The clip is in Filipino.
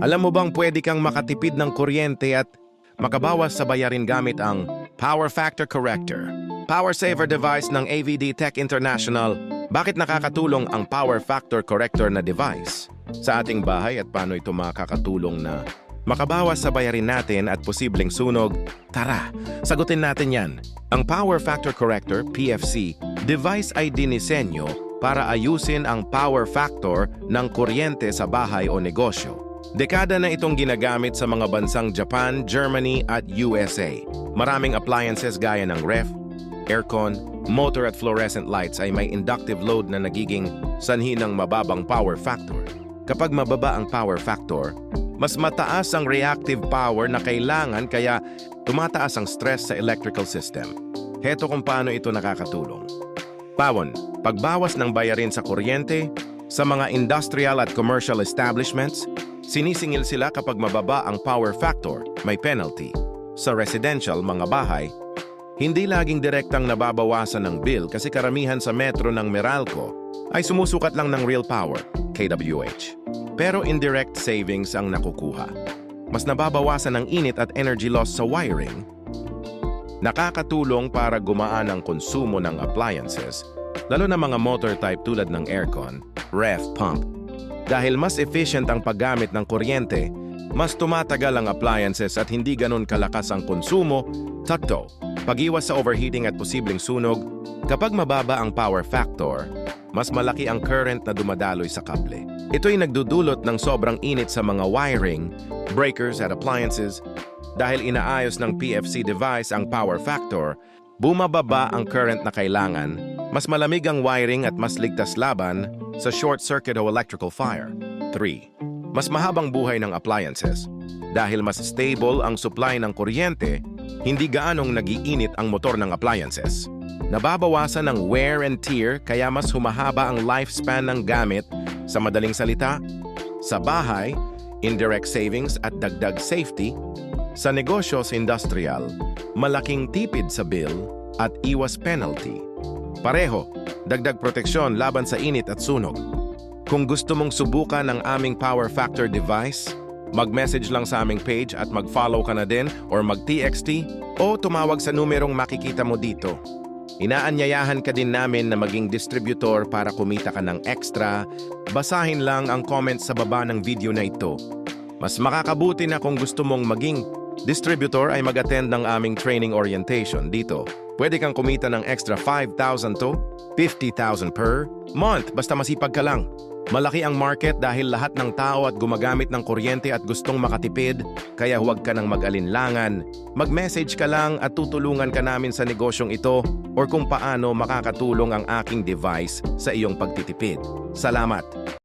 Alam mo bang pwede kang makatipid ng kuryente at makabawas sa bayarin gamit ang Power Factor Corrector? Power saver device ng AVD Tech International. Bakit nakakatulong ang Power Factor Corrector na device sa ating bahay at paano ito makakatulong na makabawas sa bayarin natin at posibleng sunog? Tara, sagutin natin yan. Ang Power Factor Corrector, PFC, device ay dinisenyo para ayusin ang power factor ng kuryente sa bahay o negosyo. Dekada na itong ginagamit sa mga bansang Japan, Germany at USA. Maraming appliances gaya ng ref, aircon, motor at fluorescent lights ay may inductive load na nagiging sanhi ng mababang power factor. Kapag mababa ang power factor, mas mataas ang reactive power na kailangan kaya tumataas ang stress sa electrical system. Heto kung paano ito nakakatulong. Pawon, pagbawas ng bayarin sa kuryente, sa mga industrial at commercial establishments, sinisingil sila kapag mababa ang power factor, may penalty. Sa residential, mga bahay, hindi laging direktang nababawasan ng bill kasi karamihan sa metro ng Meralco ay sumusukat lang ng real power, KWH. Pero indirect savings ang nakukuha. Mas nababawasan ang init at energy loss sa wiring nakakatulong para gumaan ang konsumo ng appliances, lalo na mga motor type tulad ng aircon, ref pump. Dahil mas efficient ang paggamit ng kuryente, mas tumatagal ang appliances at hindi ganun kalakas ang konsumo, takto, pag-iwas sa overheating at posibleng sunog, kapag mababa ang power factor, mas malaki ang current na dumadaloy sa kable. Ito'y nagdudulot ng sobrang init sa mga wiring, breakers at appliances. Dahil inaayos ng PFC device ang power factor, bumababa ang current na kailangan, mas malamig ang wiring at mas ligtas laban sa short circuit o electrical fire. 3. Mas mahabang buhay ng appliances. Dahil mas stable ang supply ng kuryente, hindi gaanong nagiinit ang motor ng appliances. Nababawasan ang wear and tear kaya mas humahaba ang lifespan ng gamit sa madaling salita, sa bahay, indirect savings at dagdag safety, sa negosyos industrial, malaking tipid sa bill at iwas penalty. Pareho, dagdag proteksyon laban sa init at sunog. Kung gusto mong subukan ang aming Power Factor device, mag-message lang sa aming page at mag-follow ka na din or mag-TXT o tumawag sa numerong makikita mo dito. Inaanyayahan ka din namin na maging distributor para kumita ka ng extra. Basahin lang ang comments sa baba ng video na ito. Mas makakabuti na kung gusto mong maging distributor ay mag-attend ng aming training orientation dito. Pwede kang kumita ng extra 5,000 to 50,000 per month basta masipag ka lang. Malaki ang market dahil lahat ng tao at gumagamit ng kuryente at gustong makatipid, kaya huwag ka nang mag-alinlangan. Mag-message ka lang at tutulungan ka namin sa negosyong ito or kung paano makakatulong ang aking device sa iyong pagtitipid. Salamat!